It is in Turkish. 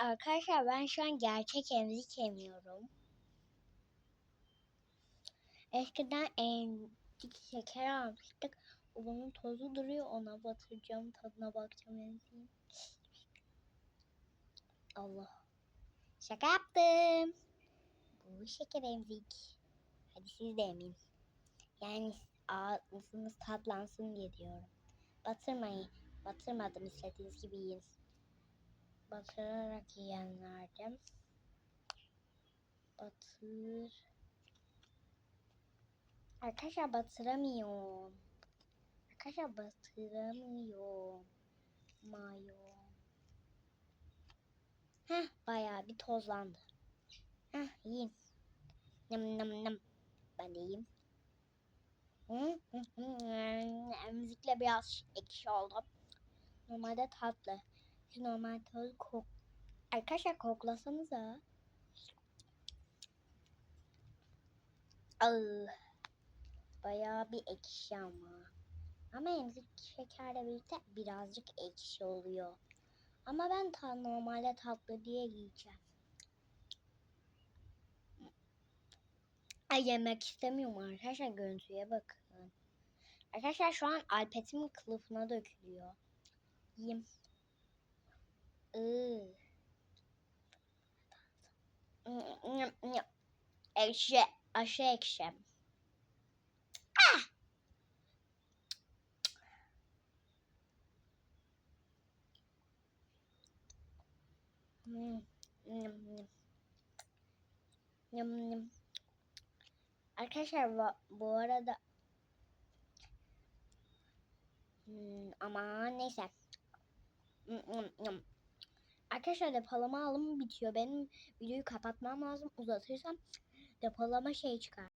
Arkadaşlar ben şu an gerçek emzik yemiyorum. Eskiden emzik şeker almıştık. Bunun tozu duruyor ona batıracağım tadına bakacağım emziğin. Allah. Şaka yaptım. Bu şeker emzik. Hadi siz de emin. Yani ağzınız tatlansın diye diyorum. Batırmayın. Batırmadım istediğiniz gibi yiyin. Batırarak yiyenlerden. Batır. Arkadaşlar batıramıyorum. Arkadaşlar batıramıyorum. Mayo. Heh bayağı bir tozlandı. Heh yiyin. Nam nam nam. Ben de yiyeyim. Emzikle biraz ekşi oldu. Normalde tatlı. Normal tadı kok... Arkadaşlar koklasanıza. Ay, bayağı bir ekşi ama. Ama emzik şekerle birlikte birazcık ekşi oluyor. Ama ben ta normalde tatlı diye yiyeceğim. Ay yemek istemiyorum arkadaşlar görüntüye bakın. Arkadaşlar şu an alpetimin kılıfına dökülüyor. Yiyeyim. Ekşi. Aşı ekşi. Ah! Hmm. Arkadaşlar bu- bu arada Hmm, ama neyse. Arkadaşlar depolama alımı bitiyor. Benim videoyu kapatmam lazım. Uzatırsam depolama şey çıkar.